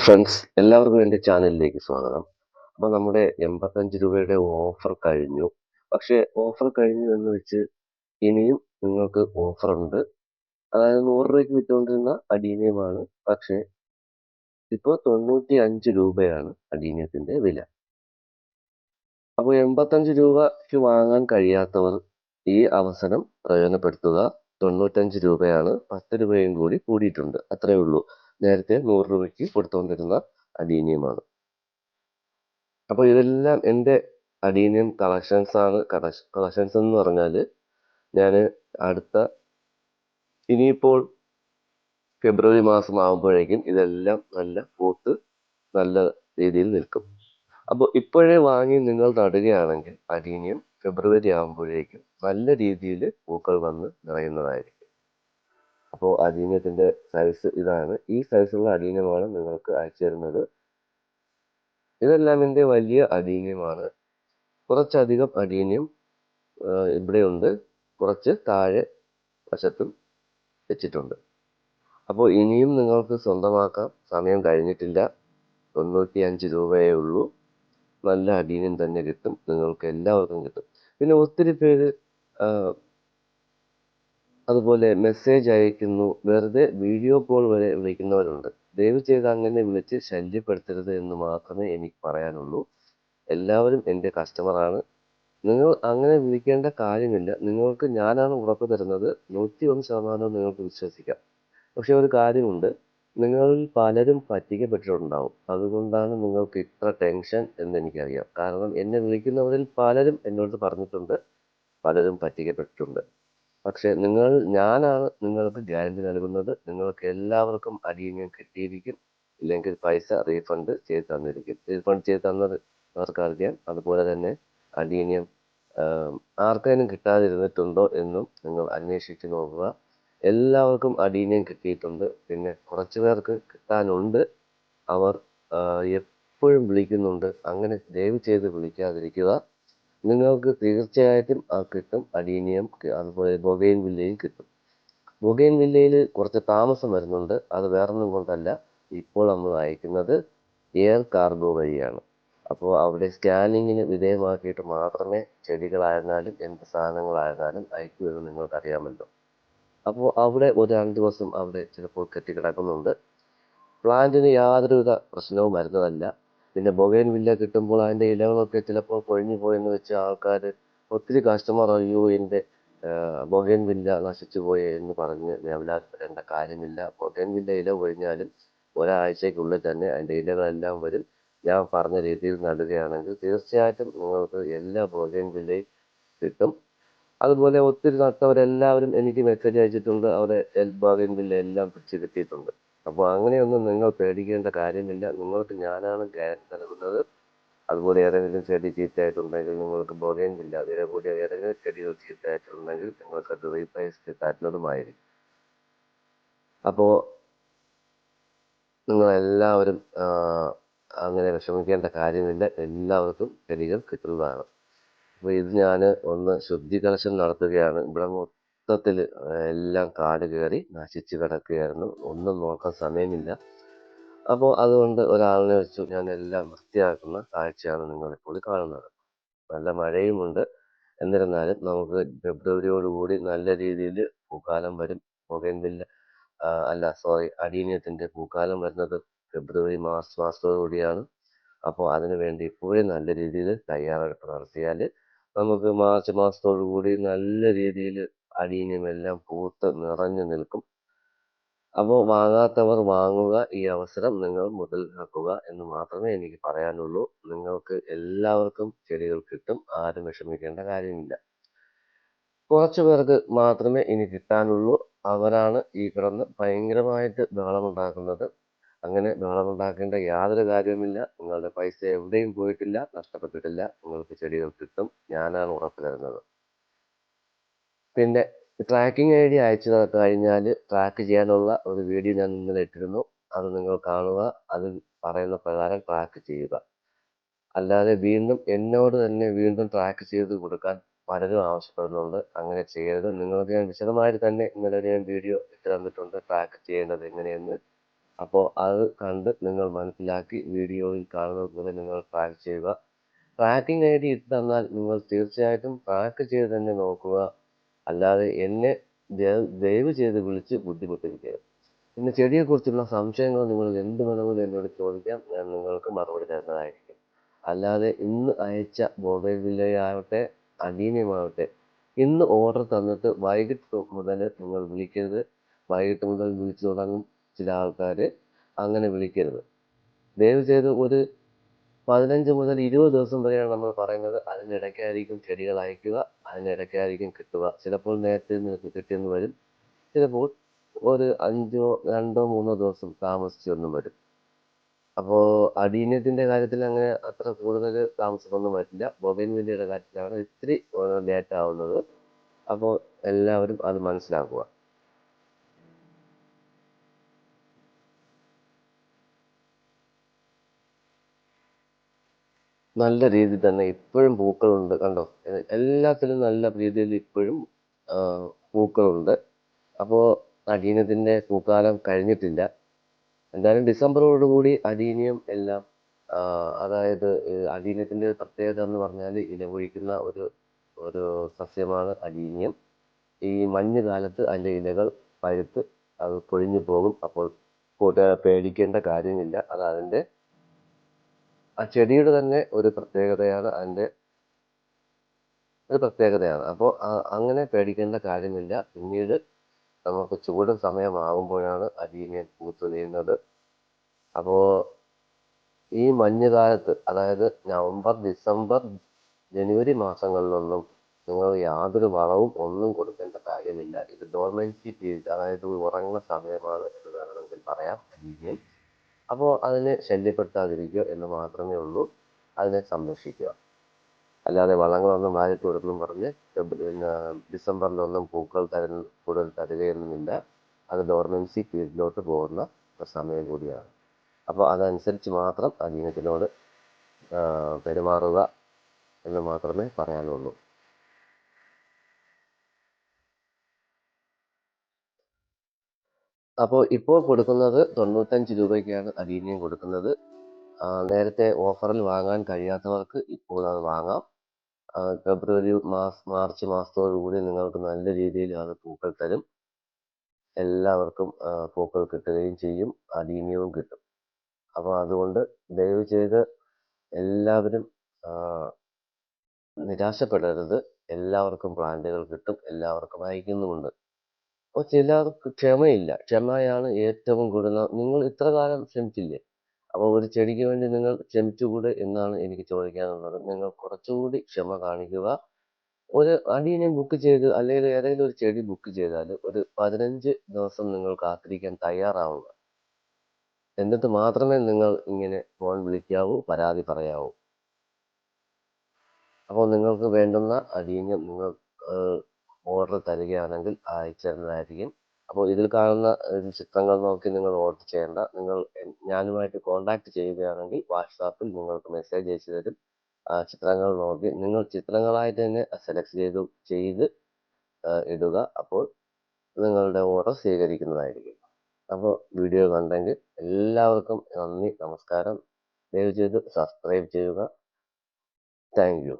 Hi friends എല്ലാവർക്കും എന്റെ ചാനലിലേക്ക് സ്വാഗതം. അപ്പോൾ നമ്മുടെ എൺപത്തഞ്ച് രൂപയുടെ ഓഫർ കഴിഞ്ഞു. പക്ഷേ ഓഫർ കഴിഞ്ഞു എന്ന് വെച്ച് ഇനിയും നിങ്ങൾക്ക് ഓഫർ ഉണ്ട്. അതായത് നൂറ് രൂപയ്ക്ക് വിറ്റുകൊണ്ടിരുന്ന അഡീനിയമാണ് പക്ഷേ ഇപ്പോൾ തൊണ്ണൂറ്റി അഞ്ച് രൂപയാണ് അഡീനിയത്തിന്റെ വില. അപ്പോൾ എൺപത്തഞ്ച് രൂപയ്ക്ക് വാങ്ങാൻ കഴിയാത്തവർ ഈ അവസരം പ്രയോജനപ്പെടുത്തുക. തൊണ്ണൂറ്റഞ്ച് രൂപയാണ് പത്ത് രൂപയും കൂടി കൂടിയിട്ടുണ്ട്. അത്രയേ ഉള്ളൂ. നേരത്തെ നൂറ് രൂപയ്ക്ക് കൊടുത്തുകൊണ്ടിരുന്ന അഡീനിയമാണ് അപ്പോൾ ഇതെല്ലാം എന്റെ അഡീനിയം കളക്ഷൻസ് ആണ്. കളക്ഷൻസ് എന്ന് പറഞ്ഞാൽ ഞാൻ അടുത്ത ഇനിയിപ്പോൾ ഫെബ്രുവരി മാസം ആകുമ്പോഴേക്കും ഇതെല്ലാം നല്ല പൂത്ത് നല്ല രീതിയിൽ നിൽക്കും. അപ്പോൾ ഇപ്പോഴേ വാങ്ങി നിങ്ങൾ നടുകയാണെങ്കിൽ അഡീനിയം ഫെബ്രുവരി ആകുമ്പോഴേക്കും നല്ല രീതിയിൽ പൂക്കൾ വന്ന് നിറയുന്നതായിരിക്കും. അപ്പോൾ അലീനിയത്തിന്റെ സൈസ് ഇതാണ്. ഈ സൈസുള്ള അലീനിയമാണ് നിങ്ങൾക്ക് അയച്ചു തരുന്നത്. ഇതെല്ലാം എന്റെ വലിയ അലീനിയമാണ് കുറച്ചധികം അലീനിയം ഇവിടെയുണ്ട്. കുറച്ച് താഴെ വശത്തും വെച്ചിട്ടുണ്ട്. അപ്പോൾ ഇനിയും നിങ്ങൾക്ക് സ്വന്തമാക്കാം. സമയം കഴിഞ്ഞിട്ടില്ല. തൊണ്ണൂറ്റി അഞ്ച് രൂപയേ ഉള്ളൂ. നല്ല അടീനം തന്നെ കിട്ടും. നിങ്ങൾക്ക് എല്ലാവർക്കും കിട്ടും. പിന്നെ ഒത്തിരി പേര് അതുപോലെ മെസ്സേജ് അയക്കുന്നു. വെറുതെ വീഡിയോ കോൾ വരെ വിളിക്കുന്നവരുണ്ട്. ദയവ് ചെയ്ത് അങ്ങനെ വിളിച്ച് ശല്യപ്പെടുത്തരുത് എന്ന് മാത്രമേ എനിക്ക് പറയാനുള്ളൂ. എല്ലാവരും എന്റെ കസ്റ്റമറാണ് നിങ്ങൾ അങ്ങനെ വിളിക്കേണ്ട കാര്യമില്ല. നിങ്ങൾക്ക് ഞാനാണ് ഉറപ്പ് തരുന്നത്. നൂറ്റി ഒന്ന് ശതമാനവും നിങ്ങൾക്ക് വിശ്വസിക്കാം. പക്ഷെ ഒരു കാര്യമുണ്ട്. നിങ്ങളിൽ പലരും പറ്റിക്കപ്പെട്ടിട്ടുണ്ടാവും. അതുകൊണ്ടാണ് നിങ്ങൾക്ക് ഇത്ര ടെൻഷൻ എന്ന് എനിക്കറിയാം. കാരണം എന്നെ വിളിക്കുന്നവരിൽ പലരും എന്നോട് പറഞ്ഞിട്ടുണ്ട്. പലരും പറ്റിക്കപ്പെട്ടിട്ടുണ്ട്. പക്ഷേ നിങ്ങൾ ഞാനാണ് നിങ്ങൾക്ക് ഗ്യാരണ്ടി നൽകുന്നത്. നിങ്ങൾക്ക് എല്ലാവർക്കും അടിയങ്ങൾ കിട്ടിയിരിക്കും. ഇല്ലെങ്കിൽ പൈസ റീഫണ്ട് ചെയ്ത് തന്നിരിക്കും. റീഫണ്ട് ചെയ്ത് തന്നത് അവർക്കറിയാം അതുപോലെ തന്നെ അടിയങ്ങം ആർക്കെങ്കിലും കിട്ടാതിരുന്നിട്ടുണ്ടോ എന്നും നിങ്ങൾ അന്വേഷിച്ച് നോക്കുക. എല്ലാവർക്കും അടിയങ്ങം കിട്ടിയിട്ടുണ്ട്. പിന്നെ കുറച്ച് പേർക്ക് കിട്ടാനുണ്ട്. അവർ എപ്പോഴും വിളിക്കുന്നുണ്ട്. അങ്ങനെ ദയവ് ചെയ്ത് വിളിക്കാതിരിക്കുക. നിങ്ങൾക്ക് തീർച്ചയായിട്ടും ആ കിട്ടും. അഡീനിയം അതുപോലെ ബൊഗൈൻ വില്ലയും കിട്ടും. ബൊഗൈൻ വില്ലയിൽ കുറച്ച് താമസം വരുന്നുണ്ട്. അത് വേറൊന്നും കൊണ്ടല്ല. ഇപ്പോൾ നമ്മൾ അയക്കുന്നത് എയർ കാർഗോ വഴിയാണ്. അപ്പോൾ അവിടെ സ്കാനിങ്ങിന് വിധേയമാക്കിയിട്ട് മാത്രമേ ചെടികളായിരുന്നാലും എന്ത് സാധനങ്ങളായിരുന്നാലും അയക്കൂ എന്ന് നിങ്ങൾക്കറിയാമല്ലോ. അപ്പോൾ അവിടെ ഒരു രണ്ട് ദിവസം അവിടെ ചിലപ്പോൾ കെട്ടിക്കിടക്കുന്നുണ്ട്. പ്ലാന്റിന് യാതൊരുവിധ പ്രശ്നവും വരുന്നതല്ല. പിന്നെ ബൊഗൈൻ വില്ല കിട്ടുമ്പോൾ അതിന്റെ ഇലകളൊക്കെ ചിലപ്പോൾ കൊഴിഞ്ഞു പോയെന്ന് വെച്ച് ആൾക്കാർ ഒത്തിരി കസ്റ്റമർ അയ്യോ എന്റെ ബൊഗൈൻ വില്ല നശിച്ചു പോയി എന്ന് പറഞ്ഞ് വേവലാതിപ്പെടേണ്ട കാര്യമില്ല. ബൊഗൈൻ വില്ല ഇല കൊഴിഞ്ഞാലും ഒരാഴ്ചക്കുള്ളിൽ തന്നെ അതിന്റെ ഇലകളെല്ലാം വരും. ഞാൻ പറഞ്ഞ രീതിയിൽ നടുകയാണെങ്കിൽ തീർച്ചയായിട്ടും നിങ്ങൾക്ക് എല്ലാ ബൊഗൈൻ വില്ലയും കിട്ടും. അതുപോലെ ഒത്തിരി നട്ടവരെല്ലാവരും എനിക്ക് മെസ്സേജ് അയച്ചിട്ടുണ്ട്. അവരെ ബൊഗൈൻ വില്ല എല്ലാം പിടിച്ച് കിട്ടിയിട്ടുണ്ട്. അപ്പോൾ അങ്ങനെയൊന്നും നിങ്ങൾ പേടിക്കേണ്ട കാര്യമില്ല. നിങ്ങൾക്ക് ഞാനാണ് ഗ്യാരണ്ടി നൽകുന്നത്. അതുപോലെ ഏതെങ്കിലും ചെടി ചീത്തയായിട്ടുണ്ടെങ്കിൽ നിങ്ങൾക്ക് ബോധ്യം ഇല്ല. അതേപോലെ ഏതെങ്കിലും ചെടികൾ ചീത്തയായിട്ടുണ്ടെങ്കിൽ നിങ്ങൾക്ക് അത് റീപ്ലേസ് തരുന്നതുമായിരിക്കും. അപ്പോൾ നിങ്ങളെല്ലാവരും അങ്ങനെ വിഷമിക്കേണ്ട കാര്യമില്ല. എല്ലാവർക്കും ചെടികൾ കിട്ടുന്നതാണ്. അപ്പോൾ ഇത് ഞാൻ ഒന്ന് ശുദ്ധി ശുദ്ധീകരണം നടത്തുകയാണ്. ഇവിടെ മൊത്തത്തിൽ എല്ലാം കാട് കയറി നശിച്ച് കിടക്കുകയായിരുന്നു. ഒന്നും നോക്കാൻ സമയമില്ല. അപ്പോൾ അതുകൊണ്ട് ഒരാളിനെ വെച്ചു ഞാൻ എല്ലാം വൃത്തിയാക്കുന്ന കാഴ്ചയാണ് നിങ്ങളിപ്പോൾ കാണുന്നത്. നല്ല മഴയുമുണ്ട്. എന്നിരുന്നാലും നമുക്ക് ഫെബ്രുവരിയോടുകൂടി നല്ല രീതിയിൽ പൂക്കാലം വരും. പുകയുന്നില്ല അല്ല സോറി അടീനിയത്തിന്റെ പൂക്കാലം വരുന്നത് ഫെബ്രുവരി മാർച്ച് മാസത്തോടുകൂടിയാണ്. അപ്പോൾ അതിനു വേണ്ടി ഇപ്പോഴേ നല്ല രീതിയിൽ തയ്യാറെടുപ്പ് നടത്തിയാൽ നമുക്ക് മാർച്ച് മാസത്തോടു കൂടി നല്ല രീതിയിൽ അടീനിയം എല്ലാം പൂത്ത് നിറഞ്ഞു നിൽക്കും. അപ്പോൾ വാങ്ങാത്തവർ വാങ്ങുക ഈ അവസരം നിങ്ങൾ മുതൽ മുതലാക്കുക എന്ന് മാത്രമേ എനിക്ക് പറയാനുള്ളൂ. നിങ്ങൾക്ക് എല്ലാവർക്കും ചെടികൾ കിട്ടും ആരും വിഷമിക്കേണ്ട കാര്യമില്ല. കുറച്ചു പേർക്ക് മാത്രമേ ഇനി കിട്ടാനുള്ളൂ. അവരാണ് ഈ കിടന്ന് ഭയങ്കരമായിട്ട് ബഹളമുണ്ടാക്കുന്നത്. അങ്ങനെ ബഹളമുണ്ടാക്കേണ്ട യാതൊരു കാര്യവുമില്ല. നിങ്ങളുടെ പൈസ എവിടെയും പോയിട്ടില്ല നഷ്ടപ്പെട്ടിട്ടില്ല. നിങ്ങൾക്ക് ചെടികൾ കിട്ടും. ഞാനാണ് ഉറപ്പ് തരുന്നത്. പിന്നെ ട്രാക്കിംഗ് ഐ ഡി അയച്ചു കഴിഞ്ഞാൽ ട്രാക്ക് ചെയ്യാനുള്ള ഒരു വീഡിയോ ഞാൻ ഇന്നലെ ഇട്ടിരുന്നു. അത് നിങ്ങൾ കാണുക. അതിൽ പറയുന്ന പ്രകാരം ട്രാക്ക് ചെയ്യുക. അല്ലാതെ വീണ്ടും എന്നോട് തന്നെ വീണ്ടും ട്രാക്ക് ചെയ്ത് കൊടുക്കാൻ പലരും ആവശ്യപ്പെടുന്നുണ്ട്. അങ്ങനെ ചെയ്യരുത്. നിങ്ങൾക്ക് ഞാൻ വിശദമായിട്ട് തന്നെ ഇന്നലെ ഞാൻ വീഡിയോ ഇട്ട് തന്നിട്ടുണ്ട്. ട്രാക്ക് ചെയ്യേണ്ടത് എങ്ങനെയെന്ന്. അപ്പോൾ അത് കണ്ട് നിങ്ങൾ മനസ്സിലാക്കി വീഡിയോയിൽ കാണുന്നത് പോലെ നിങ്ങൾ ട്രാക്ക് ചെയ്യുക. ട്രാക്കിംഗ് ഐ ഡി ഇട്ട് തന്നാൽ നിങ്ങൾ തീർച്ചയായിട്ടും ട്രാക്ക് ചെയ്ത് തന്നെ നോക്കുക. അല്ലാതെ എന്നെ ദയ- ദയവ് ചെയ്ത് വിളിച്ച് ബുദ്ധിമുട്ടിരിക്കരുത് പിന്നെ ചെടിയെക്കുറിച്ചുള്ള സംശയങ്ങൾ നിങ്ങൾ എന്ത് വേണമെങ്കിലും എന്നോട് ചോദിക്കാം. ഞാൻ നിങ്ങൾക്ക് മറുപടി തരുന്നതായിരിക്കും. അല്ലാതെ ഇന്ന് അയച്ച മൊബൈൽ വിലയാവട്ടെ അധീനമാവട്ടെ ഇന്ന് ഓർഡർ തന്നിട്ട് വൈകിട്ട് മുതൽ നിങ്ങൾ വിളിക്കരുത്. വൈകിട്ട് മുതൽ വിളിച്ചു തുടങ്ങും ചില ആൾക്കാർ അങ്ങനെ വിളിക്കരുത്. ദയവ് ചെയ്ത് ഒരു പതിനഞ്ച് മുതൽ ഇരുപത് ദിവസം വരെയാണ് നമ്മൾ പറയുന്നത്. അതിനിടയ്ക്കായിരിക്കും ചെടികൾ അയക്കുക അതിനിടയ്ക്കായിരിക്കും കിട്ടുക. ചിലപ്പോൾ നേരത്തെ നിങ്ങൾക്ക് കിട്ടിയെന്ന് വരും. ചിലപ്പോൾ ഒരു അഞ്ചോ രണ്ടോ മൂന്നോ ദിവസം താമസിച്ചൊന്നും വരും. അപ്പോൾ അടീനത്തിന്റെ കാര്യത്തിൽ അങ്ങനെ അത്ര കൂടുതൽ താമസമൊന്നും വരില്ല. ബൊബൈൻ വില്ലയുടെ കാര്യത്തിലാണ് ഇത്തിരി ലേറ്റ് ആവുന്നത്. അപ്പോൾ എല്ലാവരും അത് മനസ്സിലാക്കുക. നല്ല രീതിയിൽ തന്നെ ഇപ്പോഴും പൂക്കളുണ്ട് കണ്ടോ? എല്ലാത്തിലും നല്ല രീതിയിൽ ഇപ്പോഴും പൂക്കളുണ്ട്. അപ്പോൾ അടീനത്തിന്റെ പൂക്കാലം കഴിഞ്ഞിട്ടില്ല. എന്തായാലും ഡിസംബറോടുകൂടി അടീനിയം എല്ലാം അതായത് അടീനത്തിന്റെ പ്രത്യേകത എന്ന് പറഞ്ഞാൽ ഇലപൊഴിക്കുന്ന ഒരു ഒരു സസ്യമാണ് അടീനിയം ഈ മഞ്ഞ് കാലത്ത് അതിന്റെ ഇലകൾ പഴുത്ത് അത് പൊഴിഞ്ഞു പോകും. അപ്പോൾ പേടിക്കേണ്ട കാര്യമില്ല. അത് അതിന്റെ ആ ചെടിയുടെ തന്നെ ഒരു പ്രത്യേകതയാണ് അതിന്റെ ഒരു പ്രത്യേകതയാണ്. അപ്പോൾ അങ്ങനെ പേടിക്കേണ്ട കാര്യമില്ല. പിന്നീട് നമുക്ക് ചൂട് സമയമാകുമ്പോഴാണ് പൂത്തു പൂത്തുലയുന്നത് അപ്പോൾ ഈ മഞ്ഞുകാലത്ത് അതായത് നവംബർ ഡിസംബർ ജനുവരി മാസങ്ങളിലൊന്നും നിങ്ങൾ യാതൊരു വളവും ഒന്നും കൊടുക്കേണ്ട കാര്യമില്ല. ഇത് ഡോർമെൻസി പീരീഡ് അതായത് ഉറങ്ങുന്ന സമയമാണ് എന്ന് വേണമെങ്കിൽ പറയാം. അരീനിയൻ അപ്പോൾ അതിനെ ശല്യപ്പെടുത്താതിരിക്കുക എന്ന് മാത്രമേ ഉള്ളൂ. അതിനെ സംരക്ഷിക്കുക. അല്ലാതെ വളങ്ങളൊന്നും വാരിട്ട് കൊടുക്കും പറഞ്ഞ് പിന്നെ ഡിസംബറിലൊന്നും പൂക്കൾ തര കൂടുതൽ തരുകയൊന്നുമില്ല. അത് ഡോർമെൻസി പീരീഡിലോട്ട് പോകുന്ന സമയം കൂടിയാണ്. അപ്പോൾ അതനുസരിച്ച് മാത്രം അതിനത്തിനോട് പെരുമാറുക എന്ന് മാത്രമേ പറയാനുള്ളൂ. അപ്പോൾ ഇപ്പോൾ കൊടുക്കുന്നത് തൊണ്ണൂറ്റഞ്ച് രൂപയ്ക്കാണ് അലീനിയം കൊടുക്കുന്നത്. നേരത്തെ ഓഫറിൽ വാങ്ങാൻ കഴിയാത്തവർക്ക് ഇപ്പോൾ അത് വാങ്ങാം. ഫെബ്രുവരി മാസ് മാർച്ച് മാസത്തോടുകൂടി നിങ്ങൾക്ക് നല്ല രീതിയിൽ അത് പൂക്കൾ തരും. എല്ലാവർക്കും പൂക്കൾ കിട്ടുകയും ചെയ്യും അലീനിയവും കിട്ടും. അപ്പോൾ അതുകൊണ്ട് ദയവ് ചെയ്ത് എല്ലാവരും നിരാശപ്പെടരുത്. എല്ലാവർക്കും പ്ലാന്റുകൾ കിട്ടും. എല്ലാവർക്കും അയക്കുന്നുമുണ്ട്. ചിലർക്ക് ക്ഷമയില്ല. ക്ഷമയാണ് ഏറ്റവും കൂടുതൽ. നിങ്ങൾ ഇത്ര കാലം ക്ഷമിച്ചില്ലേ? അപ്പോൾ ഒരു ചെടിക്ക് വേണ്ടി നിങ്ങൾ ക്ഷമിച്ചുകൂടെ എന്നാണ് എനിക്ക് ചോദിക്കാനുള്ളത്. നിങ്ങൾ കുറച്ചുകൂടി ക്ഷമ കാണിക്കുക. ഒരു അടിയനെ ബുക്ക് ചെയ്ത് അല്ലെങ്കിൽ ഏതെങ്കിലും ഒരു ചെടി ബുക്ക് ചെയ്താൽ ഒരു പതിനഞ്ച് ദിവസം നിങ്ങൾ കാത്തിരിക്കാൻ തയ്യാറാവുക. എന്നിട്ട് മാത്രമേ നിങ്ങൾ ഇങ്ങനെ ഫോൺ വിളിക്കാവൂ പരാതി പറയാവൂ. അപ്പോൾ നിങ്ങൾക്ക് വേണ്ടുന്ന അടിയഞ്ഞം നിങ്ങൾ ഓർഡർ തരികയാണെങ്കിൽ അയച്ചു തരുന്നതായിരിക്കും അപ്പോൾ ഇതിൽ കാണുന്ന ചിത്രങ്ങൾ നോക്കി നിങ്ങൾ ഓർഡർ ചെയ്യേണ്ട. നിങ്ങൾ ഞാനുമായിട്ട് കോൺടാക്ട് ചെയ്യുകയാണെങ്കിൽ വാട്സാപ്പിൽ നിങ്ങൾക്ക് മെസ്സേജ് അയച്ചു തരും. ചിത്രങ്ങൾ നോക്കി. നിങ്ങൾ ചിത്രങ്ങളായിട്ട് തന്നെ സെലക്ട് ചെയ്തു ചെയ്ത് ഇടുക. അപ്പോൾ നിങ്ങളുടെ ഓർഡർ സ്വീകരിക്കുന്നതായിരിക്കും. അപ്പോൾ വീഡിയോ കണ്ടെങ്കിൽ എല്ലാവർക്കും നന്ദി നമസ്കാരം. ദയവ് ചെയ്ത് സബ്സ്ക്രൈബ് ചെയ്യുക. Thank you